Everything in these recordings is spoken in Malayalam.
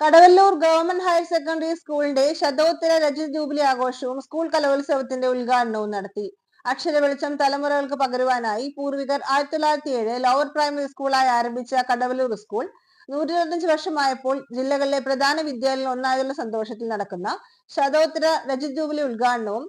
കടവല്ലൂർ ഗവൺമെന്റ് ഹയർ സെക്കൻഡറി സ്കൂളിന്റെ ശതോത്തര രജത ജൂബിലി ആഘോഷവും സ്കൂൾ കലോത്സവത്തിന്റെ ഉദ്ഘാടനവും നടത്തി. അക്ഷര വെളിച്ചം തലമുറകൾക്ക് പകരുവാനായി പൂർവികർ ആയിരത്തി തൊള്ളായിരത്തി ഏഴ് ലോവർ പ്രൈമറി സ്കൂളായി ആരംഭിച്ച കടവല്ലൂർ സ്കൂൾ നൂറ്റി ഇരുപത്തഞ്ച് വർഷമായപ്പോൾ ജില്ലകളിലെ പ്രധാന വിദ്യാലയം ഒന്നായുള്ള സന്തോഷത്തിൽ നടക്കുന്ന ശതോത്തര രജത ജൂബിലി ഉദ്ഘാടനവും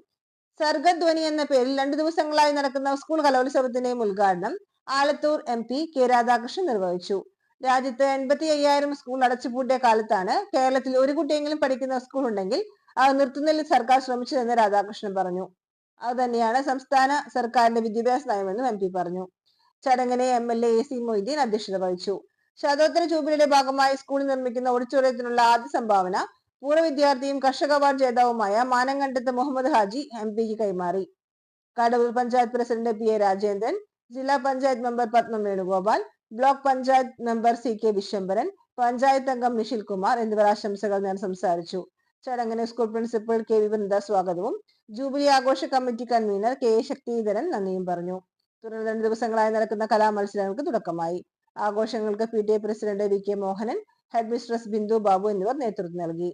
സർഗധ്വനി എന്ന പേരിൽ രണ്ടു ദിവസങ്ങളായി നടക്കുന്ന സ്കൂൾ കലോത്സവത്തിന്റെയും ഉദ്ഘാടനം Alathur M P K Radhakrishnan നിർവഹിച്ചു. രാജ്യത്ത് എൺപത്തി അയ്യായിരം സ്കൂൾ അടച്ചുപൂട്ടിയ കാലത്താണ് കേരളത്തിൽ ഒരു കുട്ടിയെങ്കിലും പഠിക്കുന്ന സ്കൂൾ ഉണ്ടെങ്കിൽ അത് നിർത്തുന്നതിൽ സർക്കാർ ശ്രമിച്ചതെന്ന് രാധാകൃഷ്ണൻ പറഞ്ഞു. അത് തന്നെയാണ് സംസ്ഥാന സർക്കാരിന്റെ വിദ്യാഭ്യാസ നയമെന്നും എം പി പറഞ്ഞു. ചടങ്ങിനെ M L A C Moideen അധ്യക്ഷത വഹിച്ചു. ശതോത്തര ജൂബിലിയുടെ ഭാഗമായി സ്കൂളിൽ നിർമ്മിക്കുന്ന ഓഡിറ്റോറിയത്തിനുള്ള ആദ്യ സംഭാവന പൂർവ വിദ്യാർത്ഥിയും കർഷക അവാർഡ് ജേതാവുമായ മാനങ്കണ്ടത്ത് മുഹമ്മദ് ഹാജി എം പിക്ക് കൈമാറി. Kadavoor panchayat president P A Rajendran ജില്ലാ panchayat member Padma Venugopal block panchayat member C K Vishwambharan panchayat അംഗം നിഷിൽ കുമാർ എന്നിവർ ആശംസകൾ നേർ സംസാരിച്ചു. ചടങ്ങിന് school principal K V Vrinda സ്വാഗതവും ജൂബിലി ആഘോഷ committee convener K A Shakthidharan നന്ദിയും പറഞ്ഞു. തുടർന്ന് രണ്ട് ദിവസങ്ങളായി നടക്കുന്ന കലാമത്സരങ്ങൾക്ക് തുടക്കമായി. ആഘോഷങ്ങൾക്ക് P T A president V K Mohanan head mistress Bindu Babu എന്നിവർ നേതൃത്വം നൽകി.